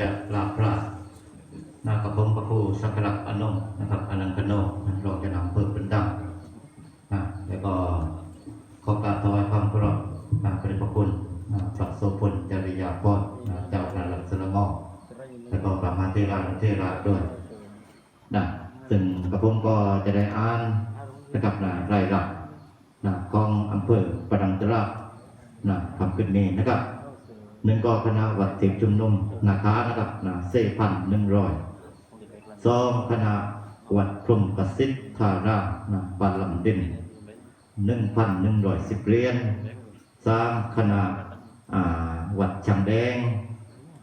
จะลาพระนากับผมพระครูสักการะอนงนะครับอนันต์กโนนะรองเจะนำเพิ่มเป็นดังนะแล้วก็ขอการถวายความเคารพนะพระเดชพระคุณนะพระโสพลจริยาพรนะเจ้าคณะรัศนมอแล้วก็พระมาเทราเทราด้วยนะซึ่งกระผมก็จะได้อ่านนะครับนะรายรับนะของอำเภอประดังตระนะทำขึ้นนี้นะครับ หนึ่งก็คณะวัดเทพชุมนุมนาคานะครับนาเซพันหนึ่งร้อยสองคณะวัดพรมกสิทธารามนะบานลำดินหนึ่งพันหนึ่งร้อยสิบเรียญสามคณะวัดช่างแดง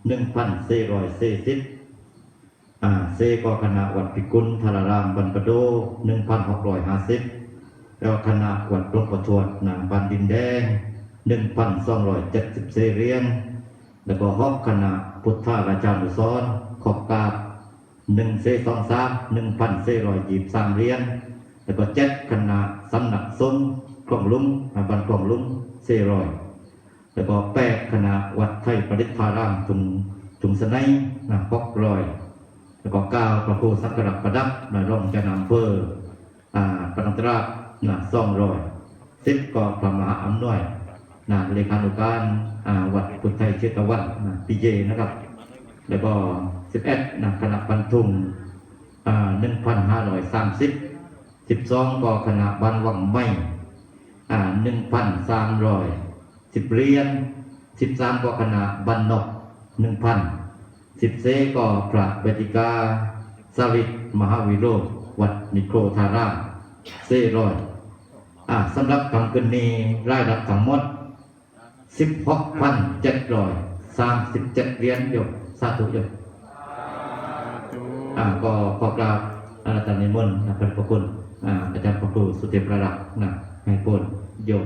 หนึ่งพันสี่ร้อยสี่สิบเซก็คณะวัดพิกุลธารารามบันปะโดหนึ่งพันหกร้อยห้าสิบแล้วคณะวัดหลวงประทวดนาบันดินแดง หนึ่งพันสองร้อยเจ็ดสิบเเรียญแล้วก็ห้องคณะพุทธาราชานุสรขอบกาบหนึ่งเซสองสามหนึ่งพันเซร้อยยี่สิบสามเรียญแล้วก็เจ็ดคณะสำนักสงฆ์กล่องลุงอ่าบันกล่องลุงเซร้อยแล้วก็แปดคณะวัดไทยประดิษฐารามจุงจุงสนัยนะหกร้อย แล้วก็เก้าพระโคสักการะประดับนะร่องเจะนำเภออ่าปนังตรานะสองร้อยสิบก็พระมหาอำนวย นะเลขาธิการวัดพุทธไทยเชตวันนะปีเยนะครับ แล้วก็สิบเอ็ดนะคณะบรรทุงหนึ่งพันห้าร้อยสามสิบสิบสองก็คณะบันวังไม่หนึ่งพันสามร้อยสิบเรียนสิบสามก็คณะบันนกหนึ่งพันสิบเซก็พระเบติกาสวิตมหาวิโรวัดมิโครธาราเซรอยอ่าสำหรับคำกรณีรายรับทั้งหมด สิบหกพันเจ็ดร้อยสามสิบเจ็ดเหรียญโยมสาธุโยมอ่าก็ขอกราบอาราธนานิมนต์นะพระพุทธคุณอ่าอาจารย์พระครูสุเทพระรักษ์นะให้พรโยม